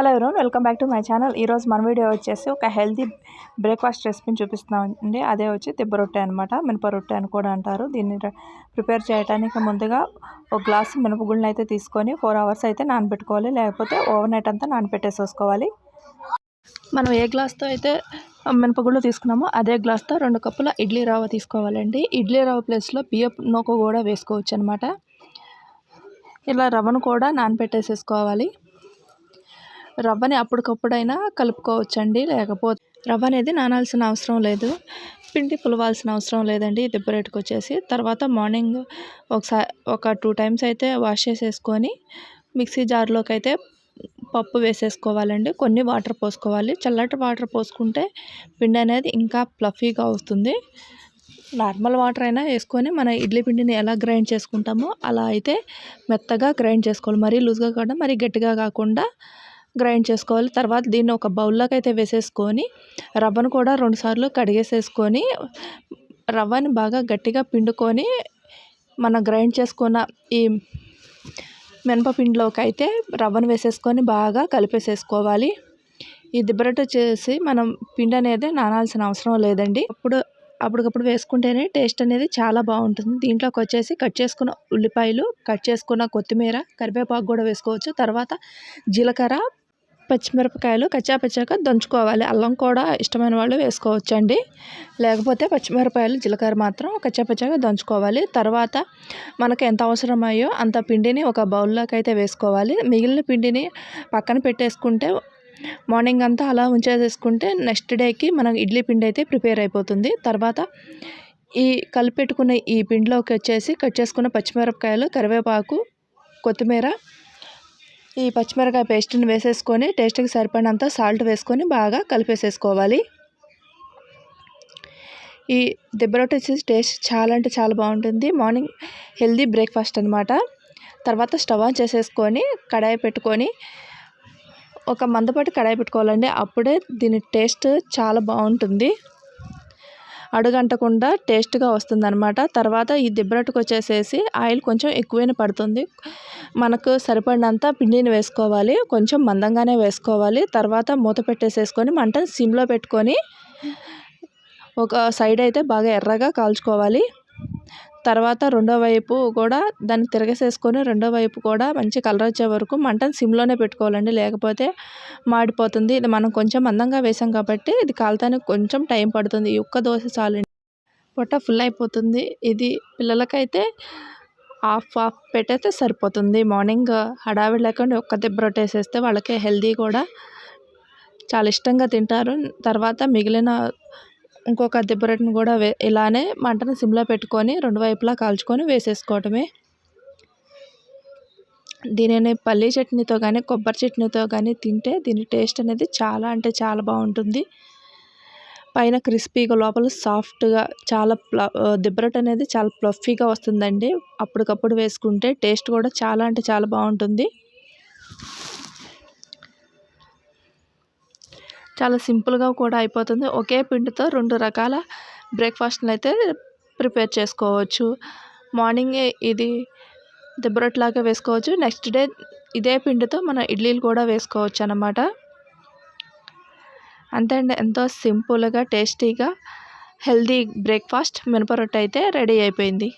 Hello everyone welcome back to my channel. ఈరోజు మన video వచ్చేసి ఒక హెల్తీ బ్రేక్ఫాస్ట్ రెసిపీని చూపిస్తున్నామండి అదే వచ్చి దిబ్బ రొట్టె అనమాట మినప రొట్టె అని కూడా అంటారు. దీన్ని ప్రిపేర్ చేయడానికి ముందుగా ఒక గ్లాసు మినపగుళ్ళని అయితే తీసుకొని ఫోర్ అవర్స్ అయితే నానబెట్టుకోవాలి. లేకపోతే ఓవర్ నైట్ అంతా నానబెట్టేసేసుకోవాలి. మనం ఏ గ్లాస్తో అయితే మినపగుళ్ళు తీసుకున్నామో అదే గ్లాస్తో రెండు కప్పుల ఇడ్లీ రవ్వ తీసుకోవాలండి. ఇడ్లీ రవ్వ ప్లేస్లో బియ్యం నూక కూడా వేసుకోవచ్చు అనమాట ఇలా రవ్వను కూడా నానబెట్టేసేసుకోవాలి. రవ్వని అప్పటికప్పుడైనా కలుపుకోవచ్చండి. లేకపోతే రవ్వ అనేది నానాల్సిన అవసరం లేదు. పిండి పులవాల్సిన అవసరం లేదండి. దిబ్బరేటుకు వచ్చేసి తర్వాత మార్నింగ్ ఒకసారి ఒక టూ టైమ్స్ అయితే వాష్ చేసేసుకొని మిక్సీ జార్లోకి అయితే పప్పు వేసేసుకోవాలండి. కొన్ని వాటర్ పోసుకోవాలి. చల్లటి వాటర్ పోసుకుంటే పిండి అనేది ఇంకా ప్లఫీగా వస్తుంది. నార్మల్ వాటర్ అయినా వేసుకొని మన ఇడ్లీ పిండిని ఎలా గ్రైండ్ చేసుకుంటామో అలా అయితే మెత్తగా గ్రైండ్ చేసుకోవాలి. మరీ లూజ్గా కాకుండా మరీ గట్టిగా కాకుండా గ్రైండ్ చేసుకోవాలి. తర్వాత దీన్ని ఒక బౌల్లోకి అయితే వేసేసుకొని రవ్వను కూడా రెండుసార్లు కడిగేసేసుకొని రవ్వని బాగా గట్టిగా పిండుకొని మనం గ్రైండ్ చేసుకున్న ఈ మినపపిండిలోకి అయితే రవ్వను వేసేసుకొని బాగా కలిపేసేసుకోవాలి. ఈ దిబ్బరట్టు చేసి మనం పిండి అనేది నానాల్సిన అవసరం లేదండి. అప్పుడు అప్పటికప్పుడు వేసుకుంటేనే టేస్ట్ అనేది చాలా బాగుంటుంది. దీంట్లోకి వచ్చేసి కట్ చేసుకున్న ఉల్లిపాయలు కట్ చేసుకున్న కొత్తిమీర కరివేపాకు కూడా వేసుకోవచ్చు. తర్వాత జీలకర్ర పచ్చిమిరపకాయలు కచ్చాపచ్చాక దంచుకోవాలి. అల్లం కూడా ఇష్టమైన వాళ్ళు వేసుకోవచ్చు అండి లేకపోతే పచ్చిమిరపకాయలు జీలకర్ర మాత్రం కచ్చాపచ్చాక దంచుకోవాలి. తర్వాత మనకు ఎంత అవసరమయ్యో అంత పిండిని ఒక బౌల్లోకి అయితే వేసుకోవాలి. మిగిలిన పిండిని పక్కన పెట్టేసుకుంటే మార్నింగ్ అంతా అలా ఉంచేసేసుకుంటే నెక్స్ట్ డేకి మనకు ఇడ్లీ పిండి అయితే ప్రిపేర్ అయిపోతుంది. తర్వాత ఈ కలిపెట్టుకున్న ఈ పిండిలోకి వచ్చేసి కట్ చేసుకున్న పచ్చిమిరపకాయలు కరివేపాకు కొత్తిమీర ఈ పచ్చిమిరకాయ పేస్ట్ని వేసేసుకొని టేస్ట్కి సరిపడినంత సాల్ట్ వేసుకొని బాగా కలిపేసేసుకోవాలి. ఈ దిబ్బరొట్టె వచ్చేసి టేస్ట్ చాలా అంటే చాలా బాగుంటుంది. మార్నింగ్ హెల్దీ బ్రేక్ఫాస్ట్ అనమాట తర్వాత స్టవ్ ఆన్ చేసేసుకొని కడాయి పెట్టుకొని ఒక మందపాటి కడాయి పెట్టుకోవాలండి. అప్పుడే దీని టేస్ట్ చాలా బాగుంటుంది. అడుగంటకుండా టేస్ట్గా వస్తుందన్నమాట. తర్వాత ఈ దిబ్బరట్టుకు వచ్చేసేసి ఆయిల్ కొంచెం ఎక్కువైనా పడుతుంది. మనకు సరిపడినంత పిండిని వేసుకోవాలి. కొంచెం మందంగానే వేసుకోవాలి. తర్వాత మూత పెట్టేసేసుకొని మంట సిమ్లో పెట్టుకొని ఒక సైడ్ అయితే బాగా ఎర్రగా కాల్చుకోవాలి. తర్వాత రెండో వైపు కూడా దాన్ని తిరగేసేసుకొని రెండో వైపు కూడా మంచి కలర్ వచ్చే వరకు మంటను సిమ్లోనే పెట్టుకోవాలండి. లేకపోతే మాడిపోతుంది. ఇది మనం కొంచెం మందంగా వేసాం కాబట్టి ఇది కాలతానికి కొంచెం టైం పడుతుంది. ఈ ఒక్క దోశ చాలు పొట్ట ఫుల్ అయిపోతుంది. ఇది పిల్లలకైతే హాఫ్ హాఫ్ పెట్టేస్తే సరిపోతుంది. మార్నింగ్ హడావిడి లేకుండా ఒక్క దెబ్బ రొట్టేసేస్తే వాళ్ళకి హెల్దీ కూడా. చాలా ఇష్టంగా తింటారు. తర్వాత మిగిలిన ఇంకొక దిబ్బరొట్టెని కూడా వే ఇలానే మంటను సిమ్లో పెట్టుకొని రెండు వైపులా కాల్చుకొని వేసేసుకోవటమే. దీనిని పల్లీ చట్నీతో కానీ కొబ్బరి చట్నీతో కానీ తింటే దీని టేస్ట్ అనేది చాలా అంటే చాలా బాగుంటుంది. పైన క్రిస్పీగా లోపల సాఫ్ట్గా చాలా ప్ల దిబ్బరొట్టె అనేది చాలా ప్లఫీగా వస్తుందండి. అప్పటికప్పుడు వేసుకుంటే టేస్ట్ కూడా చాలా అంటే చాలా బాగుంటుంది. చాలా సింపుల్గా కూడా అయిపోతుంది. ఒకే పిండితో రెండు రకాల బ్రేక్ఫాస్ట్ని అయితే ప్రిపేర్ చేసుకోవచ్చు. మార్నింగే ఇది దిబ్బరొట్టలాగా వేసుకోవచ్చు. నెక్స్ట్ డే ఇదే పిండితో మన ఇడ్లీలు కూడా వేసుకోవచ్చు అన్నమాట అంతే అండి ఎంతో సింపుల్గా టేస్టీగా హెల్దీ బ్రేక్ఫాస్ట్ మినపరొట్టె అయితే రెడీ అయిపోయింది.